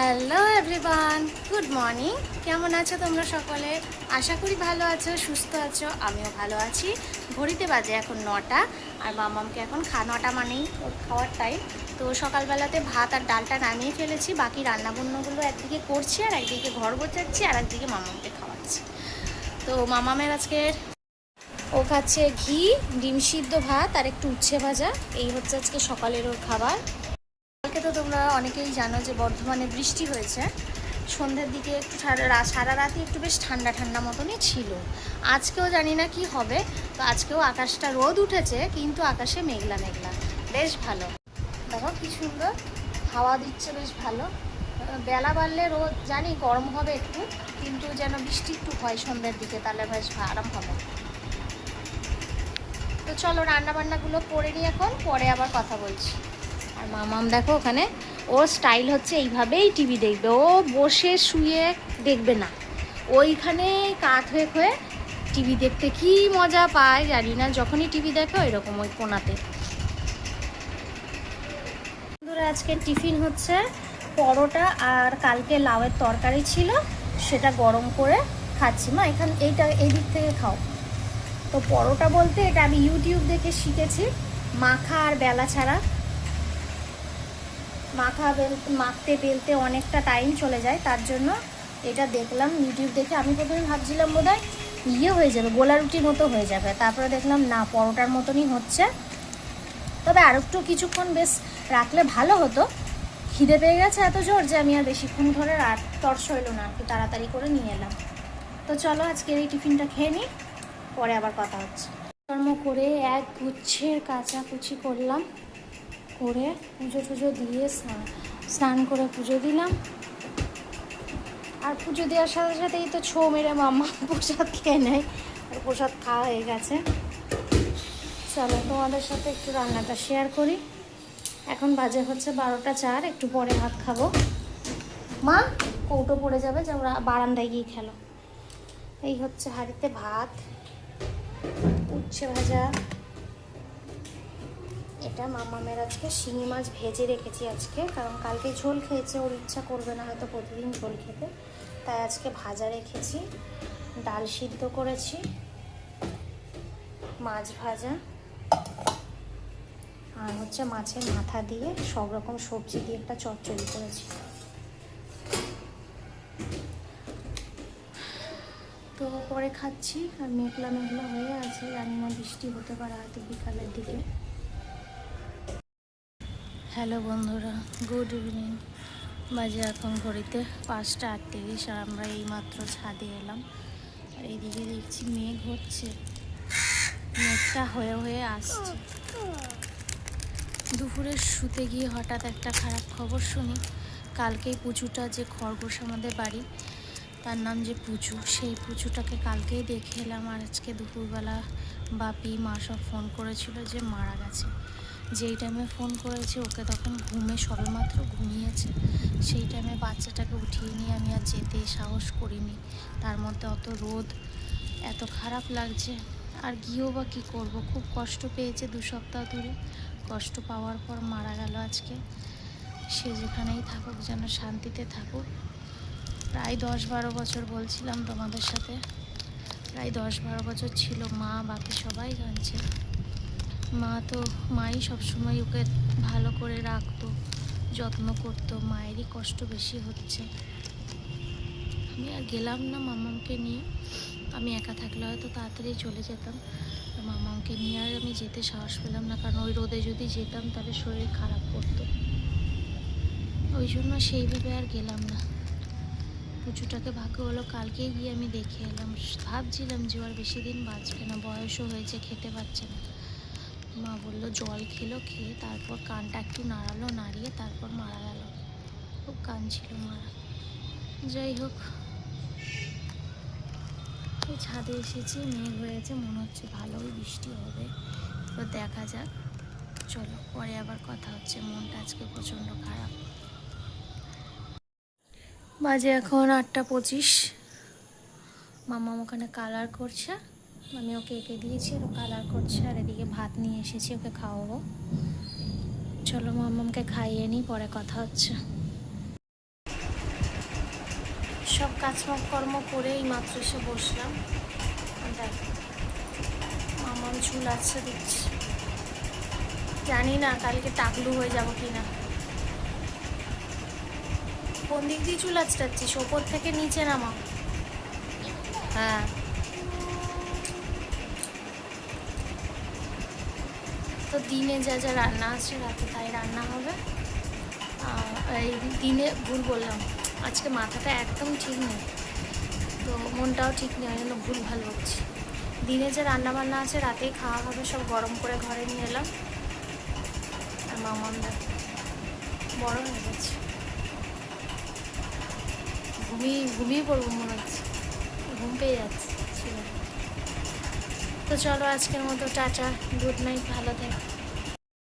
Hello everyone good morning কেমন আছো তোমরা সকলে? আশা করি ভালো আছো, সুস্থ আছো, আমিও ভালো আছি। ঘড়িতে বাজে এখন নটা, আর মামামকে এখন খা, নটা মানেই ওর খাওয়ার টাইম তো সকালবেলাতে ভাত আর ডালটা নামিয়ে ফেলেছি, বাকি রান্নাবান্নাগুলো একদিকে করছি আর একদিকে ঘর গোছাচ্ছি আর একদিকে মামামকে খাওয়াচ্ছি। তো মামামের আজকের ও খাচ্ছে ঘি, ডিম সিদ্ধ ভাত আর একটু উচ্ছে ভাজা। এই হচ্ছে আজকে সকালের ওর খাবার। কালকে তো তোমরা অনেকেই জানো যে বর্ধমানে বৃষ্টি হয়েছে। সন্ধ্যের দিকে একটু সারা সারা রাতে একটু বেশ ঠান্ডা ঠান্ডা মতনই ছিল। আজকেও জানি না কি হবে। তো আজকেও আকাশটা রোদ উঠেছে, কিন্তু আকাশে মেঘলা মেঘলা। বেশ ভালো। দেখো কি সুন্দর। হাওয়া দিচ্ছে বেশ ভালো। বেলা বাড়লে রোদ, জানি গরম হবে একটু, কিন্তু যেন বৃষ্টি একটু হয় সন্ধ্যের দিকে, তাহলে বেশ আরাম হবে। তো চলো রান্না বান্নাগুলো করে নিই এখন, পরে আবার কথা বলছি। আর মামাম দেখো ওখানে, ওর স্টাইল হচ্ছে এইভাবেই টিভি দেখবে। ও বসে শুয়ে দেখবে না। ওইখানে কাত হয়ে হয়ে টিভি দেখতে কি মজা পায় জানি না, যখনই টিভি দেখে ওই রকম ওই কোনাতে। বন্ধুরা, আজকে টিফিন হচ্ছে পরোটা আর কালকে লাউয়ের তরকারি ছিল, সেটা গরম করে খাচ্ছি। মা, এখান, এইটা এই দিক থেকে খাও। তো পরোটা বলতে এটা আমি ইউটিউব দেখে শিখেছি, মাখা আর বেলা ছাড়া। মাখা বেল, মাখতে বেলতে অনেকটা টাইম চলে যায়, তার জন্য এটা দেখলাম ইউটিউব দেখে আমি প্রথমে ভাবছিলাম বোধ হয় ইয়ে হয়ে যাবে, গোলা রুটির মতো হয়ে যাবে। তারপরে দেখলাম, না, পরোটার মতনই হচ্ছে। তবে আর একটু কিছুক্ষণ বেশ রাখলে ভালো হতো। খিদে পেয়ে গেছে এত জোর যে আমি আর বেশিক্ষণ ধরে রাত তর্স হইল না, একটু তাড়াতাড়ি করে নিয়ে এলাম। তো চলো, আজকের এই টিফিনটা খেয়ে নিই পরে আবার কথা হচ্ছে। কর্ম করে এক গুচ্ছের কাচাকুচি করলাম। করে পুজো টুজো দিয়ে স্নান- করে পুজো দিলাম। আর পুজো দেওয়ার সাথে সাথেই তো ছো মেরে মাম্মা প্রসাদ খেয়ে নেয়। আর প্রসাদ খাওয়া হয়ে গেছে। চলো তোমাদের সাথে একটু রান্নাটা শেয়ার করি। এখন বাজে হচ্ছে বারোটা চার, একটু পরে ভাত খাব। মা, কৌটো পড়ে যাবে যে ওরা বারান্দায় গিয়ে খেলো। এই হচ্ছে হাঁড়িতে ভাত, উচ্ছে ভাজা। এটা মামামের আজকে শিঙি মাছ ভেজে রেখেছি আজকে, কারণ কালকে ঝোল খেয়েছে, ওর ইচ্ছা করবে না হয়তো প্রতিদিন ঝোল খেতে। তাই আজকে ভাজা রেখেছি, ডাল সিদ্ধ করেছি, মাছ ভাজা, আর হচ্ছে মাছের মাথা দিয়ে সব রকম সবজি দিয়ে একটা চচ্চড়ি করেছি। তো পরে খাচ্ছি, আর মেঘলা মেঘলা হয়ে আছে না বৃষ্টি হতে পারে হয়তো বিকালের দিকে। হ্যালো বন্ধুরা, গুড ইভিনিং। বাজে এখন ঘড়িতে পাঁচটা আটত্রিশ আর আমরা এইমাত্র ছাদে এলাম। আর এইদিকে দেখছি মেঘ হচ্ছে। মেঘটা হয়ে হয়ে আসছে। দুপুরে শুতে গিয়ে হঠাৎ একটা খারাপ খবর শুনি। কালকেই পুচুটা যে খরগোশ আমাদের বাড়ি, তার নাম যে পুচু, সেই পুচুটাকে কালকেই দেখে এলাম। আর আজকে দুপুরবেলা বাপি, মা সব ফোন করেছিল যে মারা গেছে। যেই টাইমে ফোন করেছি, ওকে তখন ঘুমে সবেমাত্র ঘুমিয়েছে। সেই টাইমে বাচ্চাটাকে উঠিয়ে নিয়ে আমি আর যেতে সাহস করিনি। তার মধ্যে অত রোদ, এত খারাপ লাগছে। আর গিয়েও বা কী করব? খুব কষ্ট পেয়েছে দু সপ্তাহ ধরে। কষ্ট পাওয়ার পর মারা গেল আজকে। সে যেখানেই থাকুক, যেন শান্তিতে থাকুক। প্রায় দশ বারো বছর বলছিলাম তোমাদের সাথে। প্রায় দশ বারো বছর ছিল মা, বাকি সবাই জানছে। মা তো মাই সবসময় ওকে ভালো করে রাখতো, যত্ন করতো, মায়েরই কষ্ট বেশি হচ্ছে। আমি আর গেলাম না মামামকে নিয়ে। আমি একা থাকলে হয়তো তাড়াতাড়ি চলে যেতাম। মামামকে নিয়ে আর আমি যেতে সাহস পেলাম না, কারণ ওই রোদে যদি যেতাম তাহলে শরীর খারাপ করতো। ওই জন্য সেইভাবে আর গেলাম না। পুচুটাকে ভাগ্য হলো কালকেই গিয়ে আমি দেখে এলাম। ভাবছিলাম যে আর বেশি দিন বাঁচবে না, বয়সও হয়েছে, খেতে পারছে না। মা বলল, জল খেলো, খেয়ে তারপর কানটা একটু নাড়ালো, নাড়িয়ে তারপর মারা গেল। খুব কান ছিল মারা। যাই হোক ছাদে এসেছি, মেঘ হয়েছে, মনে হচ্ছে ভালোই বৃষ্টি হবে। এবার দেখা যাক, চলো, পরে আবার কথা হচ্ছে, মনটা আজকে প্রচণ্ড খারাপ। বাজে এখন আটটা পঁচিশ, মামা ওখানে কালার করছে। আমি ওকে এঁকে দিয়েছি ও কালার করছে, আর এদিকে ভাত নিয়ে এসেছি ওকে খাওয়াবো। চলো মামামকে খাইয়ে নিই, পরে কথা হচ্ছে। সব কাজকর্ম কর্ম করে এই মাত্র এসে বসলাম। আর দেখ আমার ঝুল আছে দেখছি জানি না কালকে টাকলু হয়ে যাব কি না কোন দিক দিয়ে চুল আঁচড়াচ্ছিস ওপর থেকে নিচে নামা। হ্যাঁ। তো দিনে যা যা রান্না আছে রাতে তাই রান্না হবে। এই দিনে ভুল বললাম, আজকে মাথাটা একদম ঠিক নেই। তো মনটাও ঠিক নেই, ওই জন্য ভুল ভালো হচ্ছে দিনে যে রান্না বান্না আছে রাতেই খাওয়া হবে, সব গরম করে ঘরে নিয়ে এলাম। আর মামানদা বড় হয়ে গেছে। ঘুমিয়ে ঘুমিয়ে পড়ব মনে হচ্ছে। ঘুম পেয়ে যাচ্ছে। তো চলো আজকের মতো টাটা গুড নাইট ভালো থেকো।